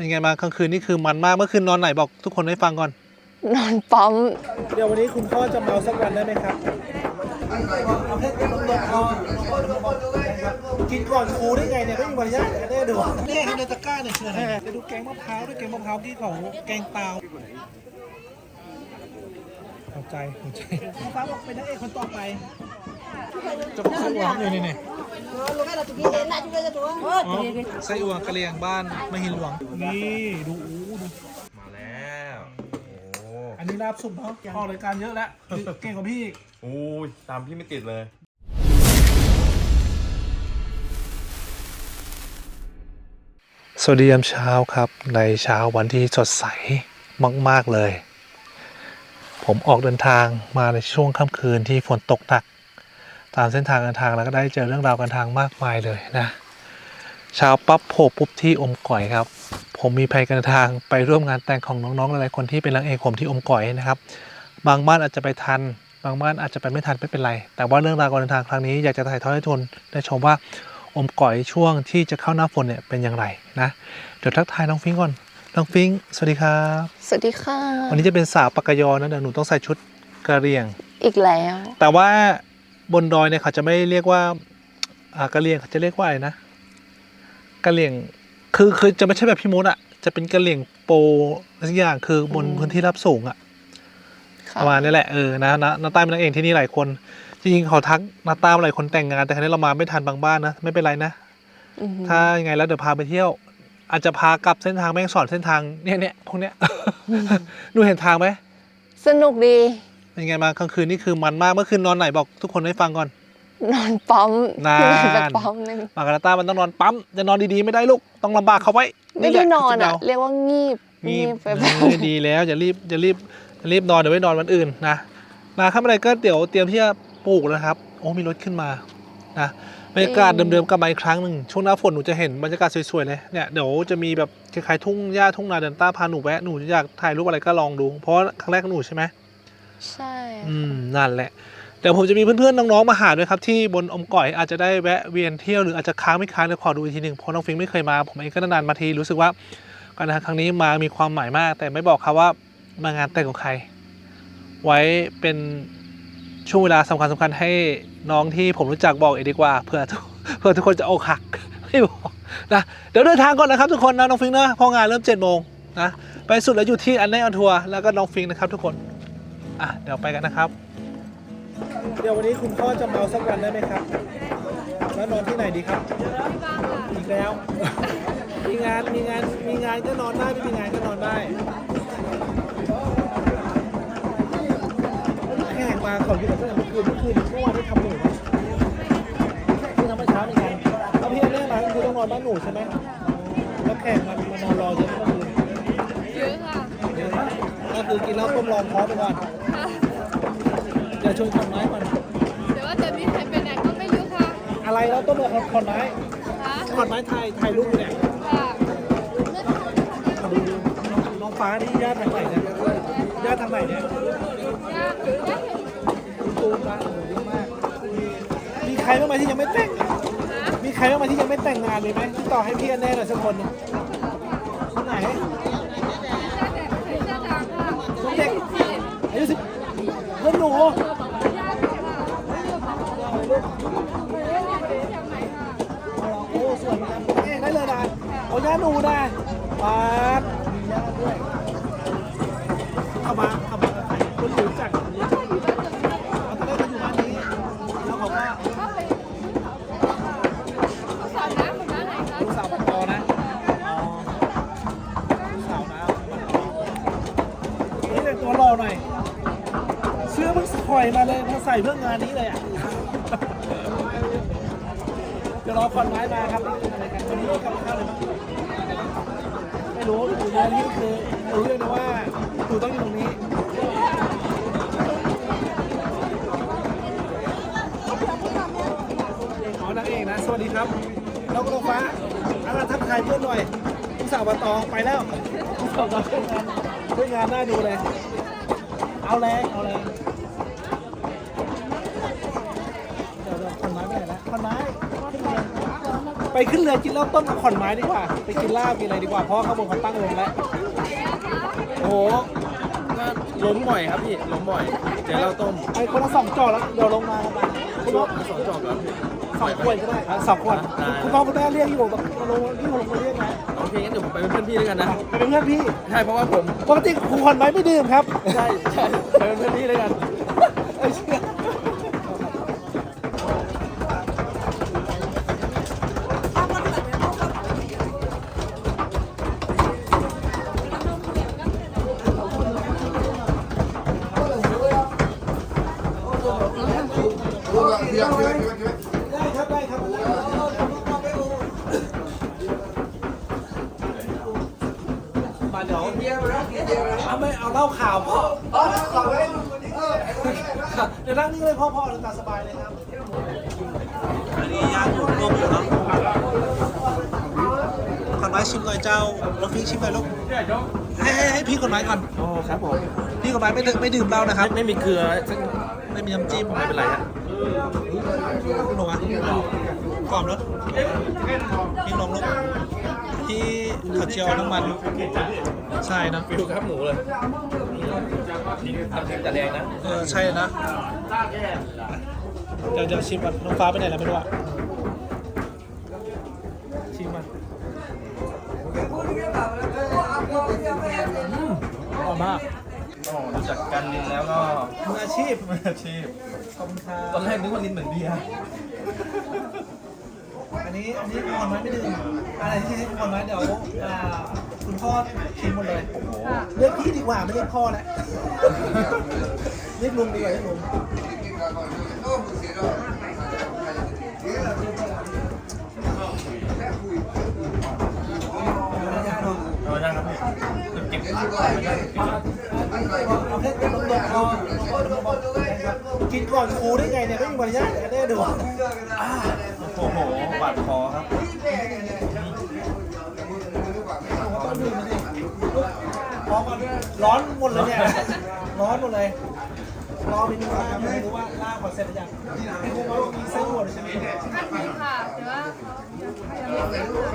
เป็นไงมางกลางคืนนี่คือมันมากเมื่อคืนนอนไหนบอกทุกคนให้ฟังก่อน นอนปั๊ม เดี๋ยววันนี้คุณพ่อจะเมาสักวันได้ไหมครับ กินก่อนครูได้ไงเนี่ยไม่มีมารยาทแน่ดูนี่ครับในตะกร้าเนี่ยคืออะไรจะดูแกงมะพร้าวด้วยแกงมะพร้าวที่ของแกงเปล่าหัวใจหัวใจมะพร้าวบอกเป็นนักเอกคนต่อไป จะบอกไส้อั่วอยู่นี่เนี่ยอ๋อไส้อั่วกะเหรี่ยงบ้านมหินหลวง นี่ดูอู้ดู มาแล้วโอ้อันนี้ลาบสุกเนาะออกรายการเยอะแล้ว เก่งกว่าพี่อีก โอ้ยตามพี่ไม่ติดเลย สวัสดียามเช้าครับ ในเช้าวันที่สดใสมาก ๆ เลย ผมออกเดินทางมาในช่วงค่ำคืนที่ฝนตกหนัก ตามเส้นทางการทางแล้วก็ได้เจอเรื่องราวการทางมากมายเลยนะเช้าปั๊บโผล่ปุ๊บที่อมก่อยครับ ผมมีแผนการทางไปร่วมงานแต่งของน้องๆหลายๆคนที่เป็นนักเอกผมที่อมก่อยนะครับ บางบ้านอาจจะไปทัน บางบ้านอาจจะไปไม่ทันไม่เป็นไร แต่ว่าเรื่องราวการเดินทางครั้งนี้อยากจะถ่ายทอดให้ทุกคนได้ชมว่าอมก่อยช่วงที่จะเข้าหน้าฝนเนี่ยเป็นอย่างไรนะเดี๋ยวทักทายน้องฟิงก่อนน้องฟิงสวัสดีครับสวัสดีค่ะวันนี้จะเป็นสาวปากกยอนะเดี๋ยวหนูต้องใส่ชุดกระเหรี่ยงอีกแล้ว แต่ว่า บนดอยเนี่ยเขาจะไม่เรียกว่าอ่ากระเหรี่ยงเขาจะเรียกว่าอะไรนะกระเหรี่ยงคือคือจะไม่ใช่แบบพี่มดอะจะเป็นกระเหรี่ยงโปรอะไรสักอย่างคือบนพื้นที่รับสูงอะค่ะประมาณนี้แหละเออนะนะนาต้าเป็นนักเอกที่นี่หลายคนจริงๆเขาทักนาต้าหลายคนแต่งงานแต่ครั้นี้เรามาไม่ทันบางบ้านนะไม่เป็นไรนะอือหือถ้ายังไงแล้วเดี๋ยวพาไปเที่ยว อาจจะพากลับเส้นทางแม่งสอนเส้นทางเนี่ยเนี่ยพวกเนี้ยหนูเห็นทางไหมสนุกดี เป็นไงมางกลางคืนนี่คือมันมากเมื่อคืนนอนไหนบอกทุกคนให้ฟังก่อน นอนปั๊มนานไปปั๊มหนึงมากราต้ามันต้องนอนปั๊มจะนอนดีๆไม่ได้ลูกต้องลำบากเขาไว้ไม่แหได้ละนอนคือะจุดเาเรียกว่างีบงีบไปปั๊มเออดีแล้วอย่ารีบอย่ารีบอย่ารีบนอนเดี๋ยวไว้นอนวันอื่นนะนาข้ามอะไรก็เดี๋ยวเตรียมที่จะปลูกแล้วครับ โอ้มีรถขึ้นมานะบรรยากาศเดิมๆกลับมาอีกครั้งหนึ่งช่วงหน้าฝนหนูจะเห็นบรรยากาศสวยๆเลยเนี่ยเดี๋ยวจะมีแบบคล้ายๆทุ่งหญ้าทุ่งนาเดินต้าพาหนูแวะหนูอยากถ่ายรูปอะไรก็ลองดู เพราะว่าครั้งแรกของหนูใช่ไหม ใช่อืมนั่นแหละ เดี๋ยวผมจะมีเพื่อนๆน้องๆมาหาด้วยครับ ที่บนอมก่อยอาจจะได้แวะเวียนเที่ยวหรืออาจจะค้างไม่ค้างเดี๋ยวขอดูอีกทีหนึ่งเพราะน้องฟิงไม่เคยมา ผมเองก็นานๆมาทีรู้สึกว่าการเดินทางครั้งนี้มามีความหมายมาก แต่ไม่บอกครับว่ามางานแต่งของใคร ไว้เป็นช่วงเวลาสำคัญสคัญให้น้องที่ผมรู้จักบอกเองดีกว่าเพื่อทุกเพื่อทุกคนจะอกหัก ไม่บอกนะเดี๋ยวเดินทางก่อนนะครับทุกคนนะน้องฟิงนะเพองานเริ่มเจ็ดโมงนะไปสุดแล้วอยู่ที่อันแน่ออนทัวร์แล้วก็น้องฟิงนะครับทุกคน อะเดี๋ยวไปกันนะครับ เดี๋ยววันนี้คุณพ่อจะเมาสักวันได้ไหมครับ แล้วนอนที่ไหนดีครับ อีกแล้ว มีงานมีงานมีงานก็นอนได้ไม่มีงานก็นอนได้แข่งมาเขาอยู่ตั้งแต่เมื่อคืนเมื่อคืนเมื่อวานได้ทำหนูไหมเพิ่งทำเมื่อเช้าเหมือนกันเอาพี่แน่มาคือต้องนอนบ้านหนูใช่ไหมแล้วแข่งมามานอนรอเยอะเมื่อคืนเยอะค่ะเยอะก็คือกินเหล้าต้มรองท้องไปก่อน เดี๋ยวชวนขอนไม้ก่อนแต่ว่าจะมีใครไปไหนก็ไม่รู้ค่ะอะไรแล้วต้มเลยขอนไม้ค่ะขอนไม้ไทยถ่ายรูปอยู่เนี่ยค่ะมาดูดูน้องฟ้านี่ญาติทางไหนเนี่ยญาติทางไหนเนี่ยยากหรือยากคุณตูนบ้านโอ้โหเยอะมาก มีใครบ้างไหมที่ยังไม่แต่ง มีใครบ้างไหมที่ยังไม่แต่งงานเลยไหมติดต่อให้พี่อันแน่หน่อยสักคนหนึ่งคนไหนเจ้าดังค่ะน้องเด็กอายุสิบเพื่อนหนูโอ้สวยงามเอ๊ะได้เลยนะ เอาญาติหนูนะปาดมีญาเข้ามาเข้ามากับใครคนรู้จักคนรู้จักเอาตอนแรกเขาอยู่บ้านนี้แล้วเขาก็สอนน้ำของน้าไหนคะลูกสาวปตนะอ๋อลูกสาวนะนี่แต่งตัวหล่อหน่อยเสื้อเพิ่งถอยมาเลยมาใส่เพื่องานนี้เลยอะ ดี๋ยวรอคอนไม้มาครับอะไรกันวันนี้กับข้าวเลยไม่รู้อยู่เรื่องนี้คือรู้เรื่องนะว่าตู่ต้องอยู่ตรงนี้อ๋อนางเอกนะ สวัสดีครับน้องกระฟ้าอาราทักทายเพื่อนหน่อยลูกสาวบัตองไปแล้วลูกสาวมาช่วยงานช่วยงานน่าดูเลย เอาแรงเอาแรงเดี๋ยวเดี๋ยว ขอนไม้ไปไหนแล้วขอนไม้ขึ้นมาไปขึ้นเรือกินเหล้าต้มกับขอนไม้ดีกว่า ไปกินลาบกินอะไรดีกว่าเพราะว่าข้างบนเขาตั้งวงแล้วโอ้โหก็ล้มบ่อยครับพี่ล้มบ่อยเจอเหล้าต้มไอ้คนละสองจอแล้วเดี๋ยวลงมากันคุณพ่อสองจอบแล้วพี่สองขวดก็ได้อะสองขวดได้คุณพ่อคุณแม่เรียกอยู่แบบมาลงที่ลงมาเรียกนะโอเคงั้นเดี๋ยวผมไปเป็นเพื่อนพี่แล้วกันนะไปเป็นเพื่อนพี่ใช่เพราะว่าผมปกติครูขอนไม้ไม่ดื่มครับ ใช่ใช่ไปเป็นเพื่อนพี่แล้วกัน ไอ้เชี่ย มาเดี๋ยวเอาไม่เอาเหล้าขาวพ่อเดี๋ยวนั่งนี่เลยพ่อพ่อเลยตามสบายเลยครับอันนี้ย่างอยู่รวมอยู่เนาะขอนไม้ชิมหน่อยเจ้าเราฟิงชิมหน่อยลูกให้ให้ให้พี่ขอนไม้ก่อนโอ้ครับผมพี่ขอนไม้ไม่ดื่มไม่ดื่มเหล้านะครับ ไม่มีเกลือสักไม่มีน้ำจิ้มไม่เป็นไรฮะคุณหนูอะกรอบรสพี่ลองลูกพี่ขัดเจียวน้ำมัน ใช่นะฟิวครับหมูเลยทำเสียงจะแรงนะเออใช่นะเดี๋ยวเดี๋ยวชิมก่อนน้องฟ้าไปไหนแล้วไม่รู้อะชิมมันหอมมากโอ้รู้จักกันลินแล้วก็มืออาชีพมืออาชีพขอบคุณครัตอนบแรกนึกว่าลินเหมือนเบียร์ อันนี้อันนี้คนไม้ไม่ดื่มอะไรที่ให้คนไม้เดี๋ยวอ่าคุณพ่อชิมหมดเลยเรียกพี่ดีกว่าไม่เรียกพ่อแล้วเรียกลุงดีกว่าเรียกลุงเอายังครับพี่เก็บเอาแค่ลงลงคอกินก่อนครูได้ไงเนี่ยไม่มีมารยาทแน่ดูโอ้โหบา ดคอครับต้องดื่มมาดิพอก่อนร้อนหมดเลยเนี่ย ร้อนหมดเลยรอเมนูล่าไม่รู้ว่าล่าขอเสร็จหรือยังให้ครูมากินไส้หัวเลยใช่ไหมขั้นไหนค่ะแต่ว่า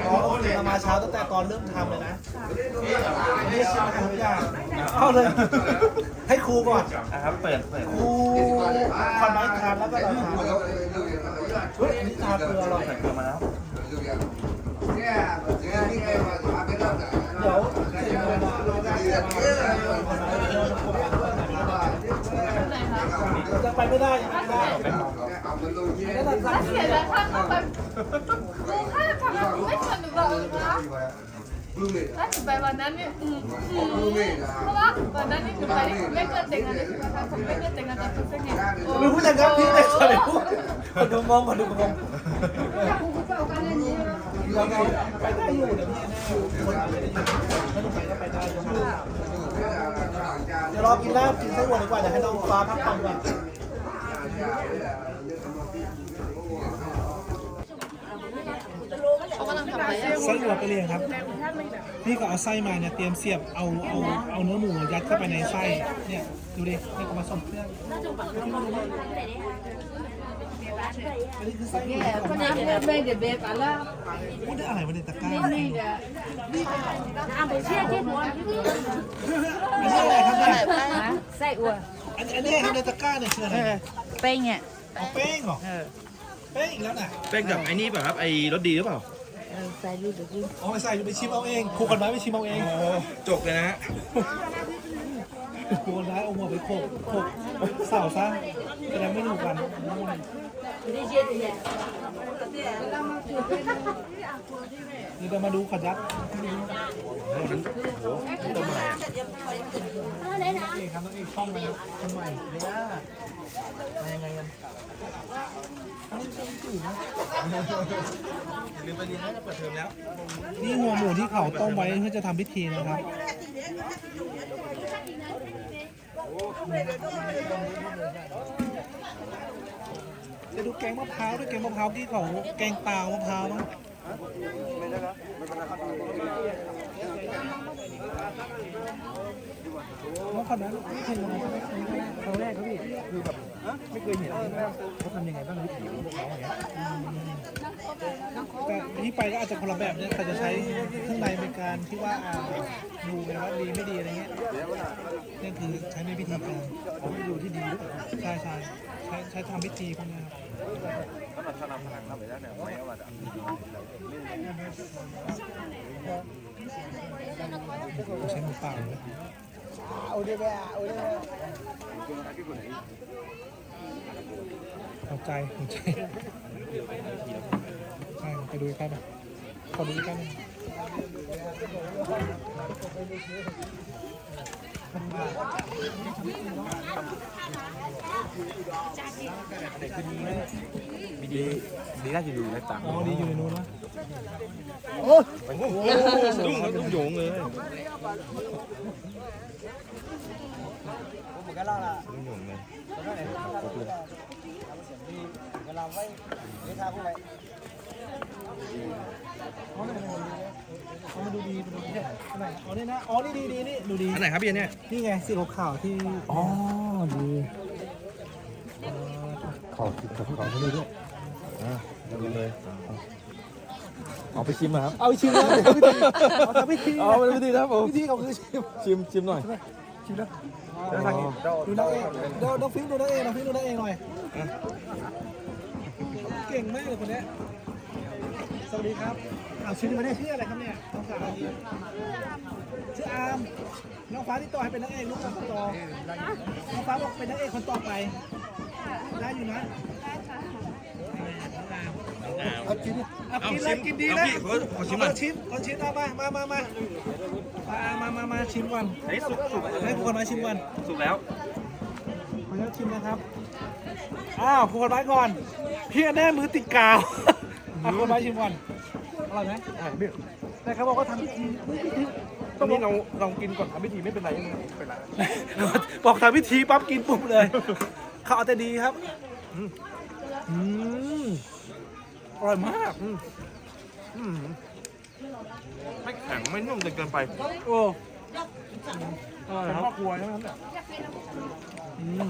อ๋อโอเคเรามาเช้าตั้งแต่ตอนเริ่มทำเลยนะนี่ชิมอาหารทุกอย่างเข้าเลย ให้ครูก่อนนะครับ เปิดเปิดครูคอนไม้ทานแล้วก็เราทาน เฮ้ยอันนี้ทานคืออร่อยใส่เกลือมาแล้ว เดี๋ยวเสร็จแล้วมาเราจะจะไปไม่ได้ยังไม่ได้ถ้าเสียแล้วท่าเข้าไปกูค่ทำให้กูไม่สนุกหรอกนะ ถ้าถึงไปวันนั้นเนี่ยอืมอืมเพราะว่าวันนั้นนี่ถึงไปนี่ผมไม่เกินแต่งงานเลยถูกไหมคะผมไม่เกินแต่งงานตอนเป็นเซ็กเนี่ยโอ้เป็นผู้จัดการพี่ไม่เคยพูดคนดูงงคนดูงงเราไปได้อยู่เดี๋ยวพี่แน่คนไปได้อยู่ถ้าหนูไปก็ไปได้เดี๋ยวรอกินลาบกินไส้หัวดีกว่าเดี๋ยวให้น้องฟ้าพักผ่อนก่อน ไส้หัวไปเรียงครับพี่ก็เอาไส้มาเนี่ยเตรียมเสียบเอาเอาเอาเนื้อหมูยัดเข้าไปในไส้เนี่ยดูดิให้เขามาส่งเครื่องอันนี้คือไส้หมูที่ไม่เดี๋ยวเบบอะแล้วพูดได้อะไรวะเนี่ยตะกร้าไม่ไม่รู้เดี๋ยวอันนี้อะไรครับเนี่ยไส้อัวอันนี้ครับในตะกร้าเนี่ยคืออะไรเนี่ยเป้งเนี่ยเอาแป้งเหรอเออแป้งอีกแล้วน่ะเป็นกับไอ้นี่ป่ะครับไอ้รสดีหรือเปล่า ใส่ลูกเดี๋ยวกินเอาไปใส่ไปชิมเอาเองครูกันไม้ไปชิมเอาเองโอ้จกเลยนะ ฮะครูกันไม้เอาหัวไปโขกโขกเสาซะจะได้ไม่หนุกกันเดี๋ยวเรามาดูขยัดเอกครับน้องเอกช่องมาคนใหม่ไม่ได้มายังไงกันนนี้เป็นจืดนะลืมไปลินน่าจะเปิดเทอมแล้ว นี่หัวหมูที่เขาต้มไว้เพื่อจะทำพิธีนะครับ จะดูแกงมะพร้าวด้วยแกงมะพร้าวที่เขาแกงเปล่ามะพร้าวมั้งมื่อก่อนนั้นไม่เคยมาใช่ไหมครั้งแรกครับพี่คือแบบไม่เคยเห็นเขาทำยังไงบ้างวิถีของพวกเขาอย่างเงี้ยแต่ที่ไปก็อาจจะคนละแบบเนี่ยเขาจะใช้ข้างในในการที่ว่าอ่าดูไงว่าดีไม่ดีอะไรเงี้ย นี่คือใช้ในพิธีการเขาไม่ดูที่ดีหรือเปล่าใช่ใช่ใช้ใช้ทำพิธีพวกนี้ครับใช้มือเปล่าเลยหัวใจหัวใจใช่ไปดูใกล้ๆไปขอดูใกล้หน่อย ดีดีน่าจะอยู่ในต่างอ๋อดีอยู่ในนู้นนะโอ้โหสะดุ้งสะดุ้งโยงเลยสะดุ้งโยงเลยเอามาดูดีมาดูดีอันไหนอ๋อนี่นะอ๋อนี่ดีดีนี่ดูดีอันไหนครับพี่เนี่ยนี่ไงสีขาวๆที่อ๋อดีขอขอขอให้ดูด้วยอ่าดูเลยเอาไปชิมครับเอาไปชิมแล้วเอาไปชิมเอาทำพิธีเอาไปพิธีครับผมพิธีเขาคือชิมชิมชิมหน่อยชิมแล้วดูนักเองเดี๋ยวน้องฟิงค์ดูนักเองน้องฟิงค์ดูนักเองหน่อยเก่งมากเลยคนนี้ วัสดีครับเอาชื่อมาได้ชื่ออะไรครับเนี่ยน้องสาวชื่ออามน้องฟ้าที่ต่อให้เป็นนักเอกลูกคนต่อน้องฟ้าบอกเป็นนักเอกคนต่อไปได้อยู่นะเอาชิมเอากินเลยกินดีนะขอชิมก่อนชิมขอชิมเอามามามามามามามาชิมก่อนให้สุกสุกให้ผู้คนมาชิมก่อนสุกแล้วขอชิมนะครับอ้าวผู้คนมาก่อนพี่แน่มือติดกาว อาคุณคนมาชิมก่อนอร่อยไหมอะพี่แต่เขาบอกว่าทำพิธีตรงนี้เราลองกินก่อนทำพิธีไม่เป็นไรไม่เป็นไรบอกทำพิธีปั๊บกินปุ๊บเลยเขาเอาแต่ดีครับอืมอืมอร่อยมากอืมไม่แข็งไม่นุ่มจนเกินไป โอ้อร่อยเป็นคพ่รัอบครัวใช่ไหมครับเนี่ยอืม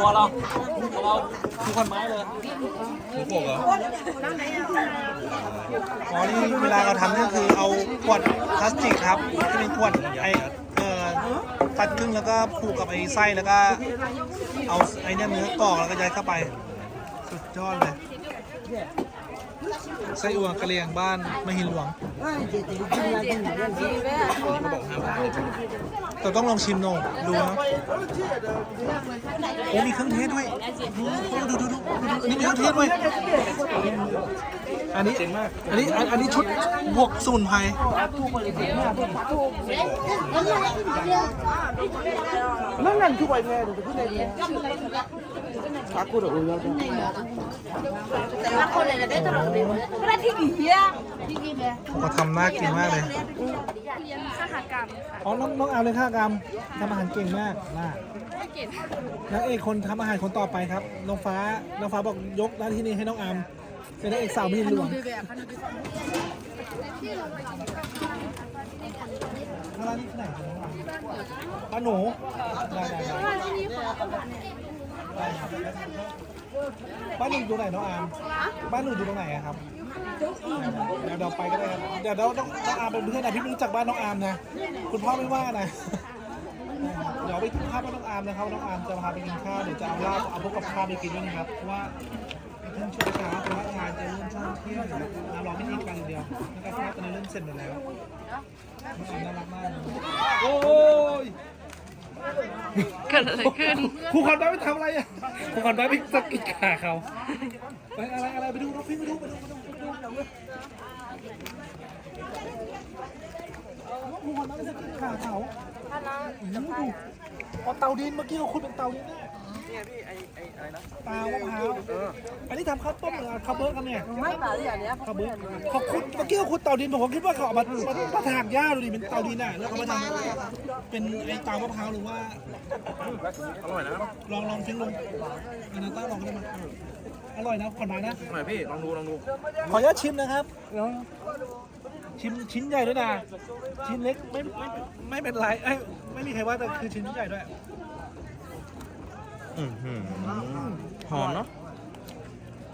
หัวเราหัวเราคือคนไม้เลยหมูโขกเหรออ๋อนี่เวลาเราทำนี่คือเอาขวดพลาสติกครับที่เป็นขวดไอเอ่อตัดครึ่งแล้วก็ผูกกับไอ้ไส้แล้วก็เอาไอ้เนี่ยเนื้อกรอกแล้วก็ยัดเข้าไป สุดยอดเลย ไส้อั่วกะเหรี่ยงบ้านมหินหลวงแต่ต้องลองชิมหน่อดูนะโอ้มีเครื่องเทศด้วยดูดูดูดูดูอันนี้มีเครื่องเทศด้วยอันนี้เจ๋งมากอันนี้อันนี้ชุดบวกสมุนไพรนั่นนั่นทุกวันแท้ทุกวันแท้ชักกูเดี๋ยวเราจะเขาทำน่ากินมากเลยสหกรรมอ๋อน้องน้องเอาเลยค่ากรรมทำอาหารเก่งมากมากไม่เก่งนางเอกคนทำอาหารคนต่อไปครับ น้องฟ้า น้องฟ้าบอกยกหน้าที่นี้ให้น้องอามเป็นนางเอกสาวมีหลวงร้านนี้ที่ไหนครับน้องอามป้าหนูได้ได้ได้ได้ครั บ้านหนูอยู่ไหนน้องอามบ้านหนูอยู่ตรงไหนอะครับ เดี๋ยวเราไปก็ได้ครับ เดี๋ยวเราต้องน้องอาร์มเป็นเพื่อนนะพี่ไม่รู้จักบ้านน้องอาร์มนะ คุณพ่อไม่ว่านะเดี๋ยวไปกินข้าวบ้านน้องอาร์มนะครับ น้องอาร์มจะพาไปกินข้าว เดี๋ยวจะเอาลาบเอาพวกกับข้าวไปกินด้วยนะครับ เพราะว่าเพิ่งช่วงเช้าเพราะว่างานจะเริ่มช่วงเที่ยงนะเรารอไม่ทีกันเดียวนะครับตอนนี้เริ่มเสร็จหมดแล้วน่ารักมากโอ้ย เกิดอะไรขึ้น ครูขอนไปไปทำอะไรอะครูขอนไปไปสะกิดขาเขาไปอะไรอะไรไปดูน้องฟิงไปดูไปดูไปดูไปดูไปดูครูขวัญไปสะกิดขาเขาอืมดูเอาเตาดินเมื่อกี้เราคุยเป็นเตาดินแน่ เนี่ยพี่ไอไออะไรนะเตามะพร้าวเอออันนี้ทำข้าวต้มหรือข้าวเบิร์กกันเนี่ยไม่เปล่าอย่างนี้ข้าวเบิร์กเขาขุดเมื่อกี้เขาขุดเตาดินผมก็คิดว่าเขาเอามามามาถากหญ้าดูดิเป็นเตาดินอะแล้วเขามาทำเป็นไอ้เตามะพร้าวหรือว่าอร่อยนะลองลองทิ้งลงอันนั้นต้าลองได้ไหมอร่อยนะขอนไม้นะอร่อยพี่ลองดูลองดูขออนุญาตชิมนะครับชิมชิ้นใหญ่ด้วยนะชิ้นเล็กไม่ไม่ไม่เป็นไรเอ้ยไม่มีใครว่าแต่คือชิ้นใหญ่ด้วย หอมเนาะ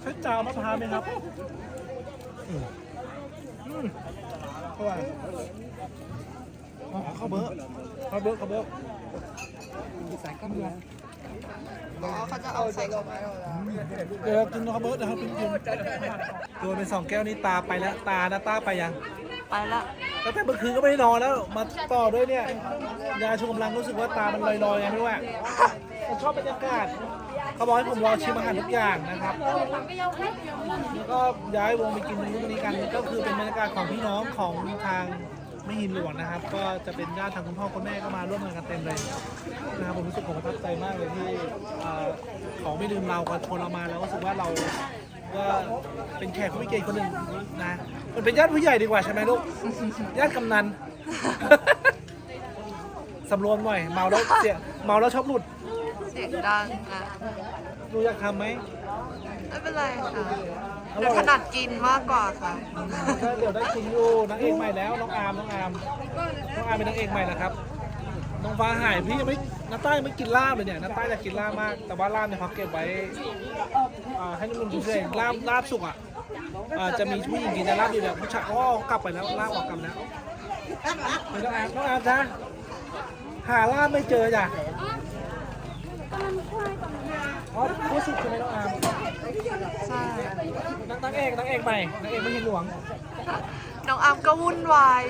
ใช้จาวมะพร้าวไหมครับอืมอืมอร่อยอ๋อข้าวเบิร์กข้าวเบิร์กข้าวเบิร์กอ๋อเขาจะเอาใส่กระเป๋าเดี๋ยวกินข้าวเบิร์กนะครับกินกินโดนไปสองแก้วนี่ตาไปแล้วตานะตาไปยังไปละตั้งแต่เมื่อคืนก็ไม่ได้นอนแล้ว มาต่อด้วยเนี่ยยาชูกำลังรู้สึกว่าตามันลอยๆไงไม่รู้อะ ผมชอบบรรยากาศเขาบอกให้ผมรอชิมอาหารทุกอย่างนะครับ แล้วก็ย้ายวงไปกินมื้อนี้กันก็คือเป็นบรรยากาศของพี่น้องของทางไม่หินหลวงนะครับ ก็จะเป็นญาติทางคุณพ่อคุณแม่ก็มาร่วมงานกันเต็มเลยนะครับผมรู้สึกผมประทับใจมากเลยที่เอ่อของไม่ลืมเรากับชวนเรามาแล้วรู้สึกว่าเราก็เป็นแขกผู้มีเกียรติคนหนึ่งนะมันเป็นญาติผู้ใหญ่ดีกว่าใช่ไหมลูก ญาติกำนัน สำรวมหน่อยเมาแล้วเสียเมาแล้วชอบหลุด เสียงดังอะหนูอยากทำไหมไม่เป็นไรค่ะอหนูร่อยถนัดกินมากกว่าค่ะก็เดี๋ยวได้กินอยู่นางเอกใหม่แล้วน้องอาร์มน้องอาร์มน้องอาร์มเป็นนางเอกใหม่แล้วครับน้องฟ้าหายพี่ยังไม่น้าใต้ยังไม่กินลาบเลยเนี่ยน้าใต้จะกินลาบมาก แต่ว่าลาบเนี่ยเขาเก็บไว้อ่าให้นุ่มๆกินเองลาบลาบสุกอะอ่าจะมีผู้หญิงกินแต่ลาบดีแบบผู้ชายอ๋อกลับไปแล้วลาบออกกลับแล้วเดี๋ยวน้องอาร์มน้องอาร์มจ้ะหาลาบไม่เจอจ้ะ อ๋อผู้สุกใช่ไหมน้องอาร์มใช่นางนางเอกนางเอกใหม่นางเอกไม่เห็นหลวง น้องอามก็วุ่นวาย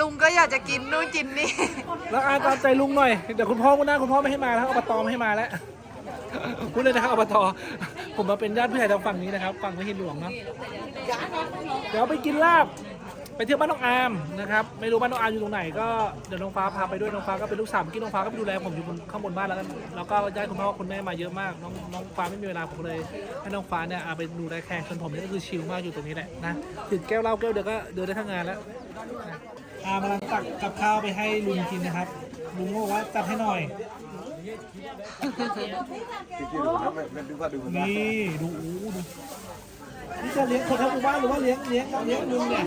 ลุงก็อยากจะกินนู่นกินนี่ แล้วอาตามใจลุงหน่อย เดี๋ยวคุณพ่อคุณน้าคุณพ่อไม่ให้มาแล้วอบตไม่ให้มาแล้ว พูดเลยนะครับอบตผมมาเป็นญาติผู้ใหญ่ทางฝั่งนี้นะครับ ฝั่งไม่หินหลวงเนาะเดี๋ยวไปกินลาบ ไปเที่ยวบ้านน้องอาร์มนะครับไม่รู้บ้านน้องอาร์มอยู่ตรงไหนก็เดี๋ยวน้องฟ้าพาไปด้วยน้องฟ้าก็เป็นลูกสาวเมื่อกี้น้องฟ้าก็ไปดูแลผมอยู่บนข้างบนบ้านแล้วกันแล้วก็ญาติคุณพ่อคุณแม่มาเยอะมากน้องน้องฟ้าไม่มีเวลาผมเลยให้น้องฟ้าเนี่ยเอาไปดูแลแขกส่วนผมนี่ก็คือชิลมากอยู่ตรงนี้แหละนะถึงแก้วเหล้าแก้วเดียวก็เดินได้ทั้งงานแล้วอากำลังตักกับข้าวไปให้ลุงกินนะครับลุงบอกว่าจัดให้หน่อย นี่ ดูอู้ดูนี่จะเลี้ยงคนทั้งหมู่บ้านหรือว่าเลี้ยงเลี้ยงเลี้ยงลุงเนี่ย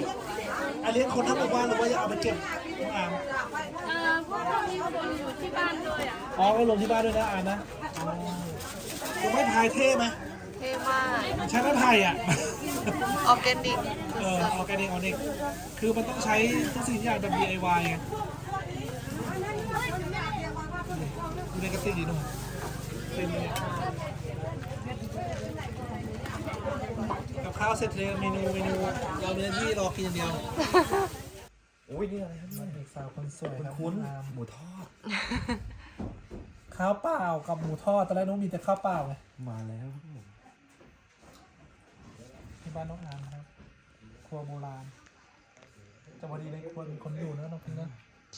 อะเลี้ยงคนทั้งหมู่บ้านหรือว่าจะเอาไปเก็บน้องอามเอ่อพวกเรามีคนอยู่ที่บ้านด้วยอะอ๋อก็ลงที่บ้านด้วยนะอามนะอ๋อลุงไม่พายเท่ไหมเท่มากใช้ไม้พายอะออร์แกนิกเออออร์แกนิกออร์แกนิกคือมันต้องใช้ทุกสิ่งทุกอย่างแบบ DIY ไง ดูในกระติกดีหนุ่มเต็มเลยกับข้าวเสร็จเลยเมนูเมนูเราเนื้อที่รอกินอย่างเดียวโอ้ยนี่อะไรครับเนี่ยเด็กสาวคนสวยครับคุ้นน้องอาร์มหมูทอดข้าวเปล่ากับหมูทอดตอนแรกน้องมีแต่ข้าวเปล่าไงมาแล้วครับผมที่บ้านน้องอามนครับ ครัวโบราณจะพอดีในครัวมีคนอยู่นะน้องพิงนะ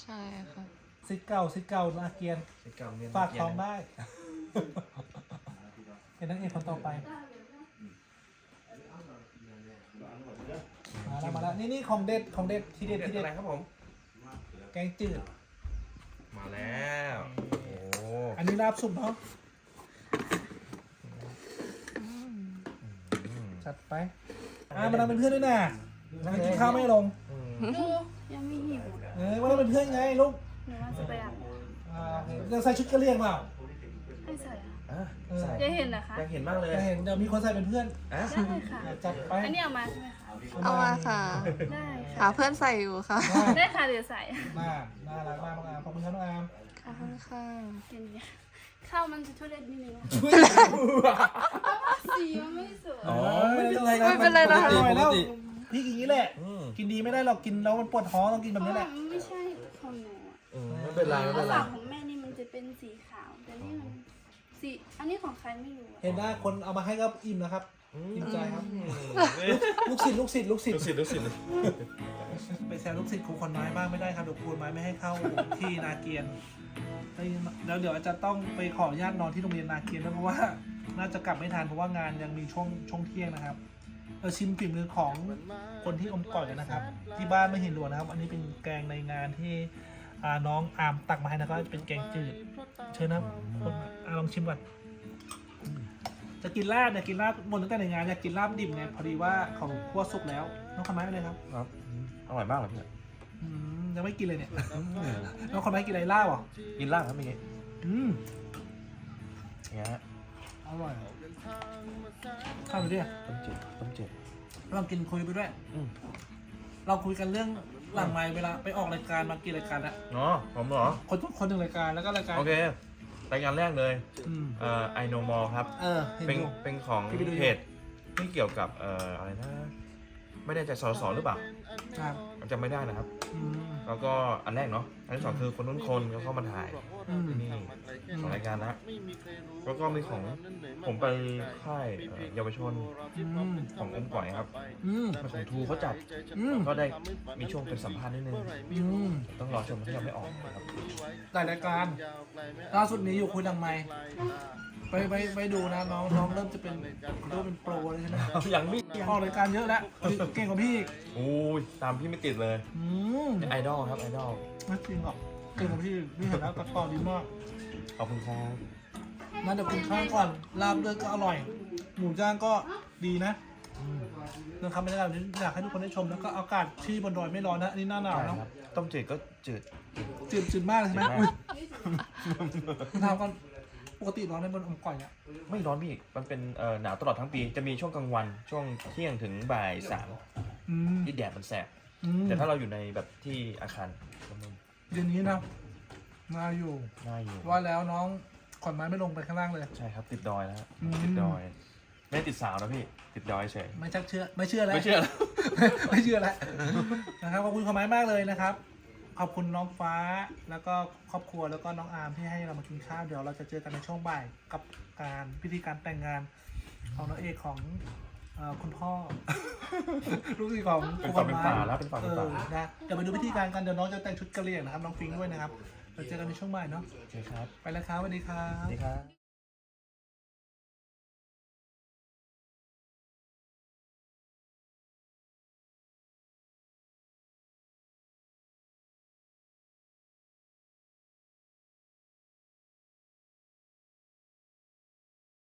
ใช่ค่ะ ซิกเก่าซิกเก่าอาเกียนไอ้เก่าเนี่ยฝากท้องได้ เป็นนักเอกคนต่อไป มาแล้วมาแล้วนี่นี่ของเด็ดของเด็ดที่เด็ดเด็ดที่เด็อะดไรครับผม แกงจืด มาแล้ว โอ้อันนี้ลาบสุกเนาะจัดไปอ่ามานั่งเป็นเพื่อนด้วยนะมากินข้าวไม่ลงดูยังไม่หิว เออมานั่งเป็นเพื่อนไงลูก หนูว่าจะไปอาบน้อ่าโอเคเดี๋ยวใส่ชุดกระเลียงเปล่าำให้ใส่อะอะใส่จะเห็นนะคะอยากเห็นมากเลยจะเห็นเดี๋ยวมีคนใส่เป็นเพื่อนอะได้ค่ะอะจัดไปอันนี้เอามาใช่ไหมคะ เอามาค่ะ ได้หาค่ะเพื่อนใส่อยู่ค่ะ ได้ค่ะเดี๋ยวใส่น่าน่ารักมากน้องอามขอบคุณครับน้องอามขอบคุณค่ะเห็นไหมข้าวมันจะทุเรศนิดนึงอะสีมันไม่สวยอ๋อไม่เป็นไรไม่เป็นไรนะ อร่อยแล้วพี่กินอย่างนี้แหละ อืมกินดีไม่ได้หรอกกินแล้วมันปวดท้องต้องกินแบบนี้แหละ มันไม่ใช่ของหนูอะ อืม ไม่เป็นไรไม่เป็นไรฝากของแม่นี่มันจะเป็นสีขาว แต่นี่มันสีอันนี้ของใครไม่รู้อะเห็นได้คนเอามาให้ก็อิ่มนะครับ อิ่มใจครับ ลูกศิษย์ลูกศิษย์ลูกศิษลูกย์ศิษย์ลูกศิษย์ไปแซวลูกศิษย์ครูคนน้อยบ้างไม่ได้ครับเดี๋ยวครูคนน้อยไม่ให้เข้าที่นาเกียนแล้วเดี๋ยวจะต้องไปขออนุญาตนอนที่โรงเรียนนาเกียนด้วยเพราะว่า น่าจะกลับไม่ทันเพราะว่างานยังมีช่วงช่วงเที่ยงนะครับเราชิมฝีมือของคนที่อมก่อยกันนะครับ ที่บ้านไม่เห็นหลวงนะครับ อันนี้เป็นแกงในงานที่ อ่าน้องอาร์มตักมาให้นะครับเป็นแกงจืด เชิญนะครับคนอะลองชิมก่อนจะกินลาบเนี่ยกินลาบหมดตั้งแต่ในงานอยากกินลาบดิบไงพอดีว่าเขาคั่วสุกแล้วน้องคำไม้ไปเลยครับครับอร่อยมากเลยพี่ อืมยังไม่กินเลยเนี่ย น้องคำไม้กินอะไรลาบเหรอกินลาบครับเมื่อกี้อืมอย่างเงี้ยฮะอร่อยข้าวไปด้วยต้มจืดต้มจืดลองกินคุยไปด้วย อืมเราคุยกันเรื่อง หลังไมค์เวลาไปออกรายการมากี่รายการละเนาะผมเหรอ คนทุกคนหนึ่งรายการแล้วก็รายการโอเครายการแรกเลยอืมเอ่อ I know more ครับ เออเห็นเป็นอยู่ เป็นของพี่ไปดูอยู่ เพจที่เกี่ยวกับเอ่ออะไรนะ ไม่ได้ใจสอสอหรือเปล่า ครับ จำไม่ได้นะครับ อืมแล้วก็อันแรกเนาะ อันที่สองคือคนนู้นคนเขาเข้ามาถ่ายอืมที่นี่สองรายการละแล้วก็มีของผมไปค่ายเอ่อเยาวชนอืมของอมก่อยครับอืมเป็นของทูเขาจัดอืมก็ได้มีช่วงเป็นสัมภาษณ์นิดนึง อืมต้องรอชมที่ยังไม่ออกนะครับ หลายรายการล่าสุดนี้อยู่คุยหลังไมค์ ไปไปไปดูนะน้องน้องเริ่มจะเป็นเริ่มเป็นโปรเลยใช่ไหมยังไม่ออกรายการเยอะแล้วเก่งกว่าพี่อีกโอ้ยตามพี่ไม่ติดเลยอืมไอดอลครับไอดอลไม่จริงหรอกเก่งกว่าพี่อีกพี่เห็นแล้วตัดต่อดีมากขอบคุณครับนั่นเดี๋ยวกินข้าวก่อนลาบเลือดก็อร่อย หมูย่างก็ดีนะนะครับบรรยากาศนี้อยากให้ทุกคนได้ชมแล้วก็อากาศที่บนดอยไม่ร้อนนะอันนี้หน้าหนาวใช่เนาะครับต้มจืดก็จืดจืดจืดมากเลยใช่ไหมจืดมากอุ๊ยถามก่อน ปกติร้อนในบนอมก่อยเนี่ยไม่ร้อนพี่ มันเป็นเอ่อหนาวตลอดทั้งปี จะมีช่วงกลางวัน ช่วงเที่ยงถึงบ่ายสามอืมที่แดดมันแสบ อืมแต่ถ้าเราอยู่ในแบบที่อาคารก็ไม่เย็นนี้นะมาอยู่น่าอยู่ ว่าแล้วน้องขอนไม้ไม่ลงไปข้างล่างเลย ใช่ครับติดดอยแล้วฮะอืม ติดดอย ไม่ได้ติดสาวนะพี่ ติดดอยเฉย ไม่ชักเชื่อ ไม่เชื่อแล้ว ไม่เชื่อแล้ว ไม่เชื่อแล้วนะครับขอบคุณขอนไม้มากเลยนะครับ ขอบคุณน้องฟ้าแล้วก็ครอบครัวแล้วก็น้องอาร์มที่ให้เรามากินข้าวเดี๋ยวเราจะเจอกันในช่วงบ่ายกับการพิธีการแต่งงานของน้องเอกของเอ่อคุณพ่อ ลูกศิษย์ของเป็นฝั่งเป็นฝาแล้วเป็นฝั่งเอเป็นฝาอนะเดี๋ยวไปดูพิธีการกันเดี๋ยวน้องจะแต่งชุดกะเหรี่ยงนะครับน้องฟิงค์ด้วยนะครับเราเจอกันในช่วงบ่ายเนาะโอเคครับไปแล้วครับสวัสดีครับ สวัสดีครับ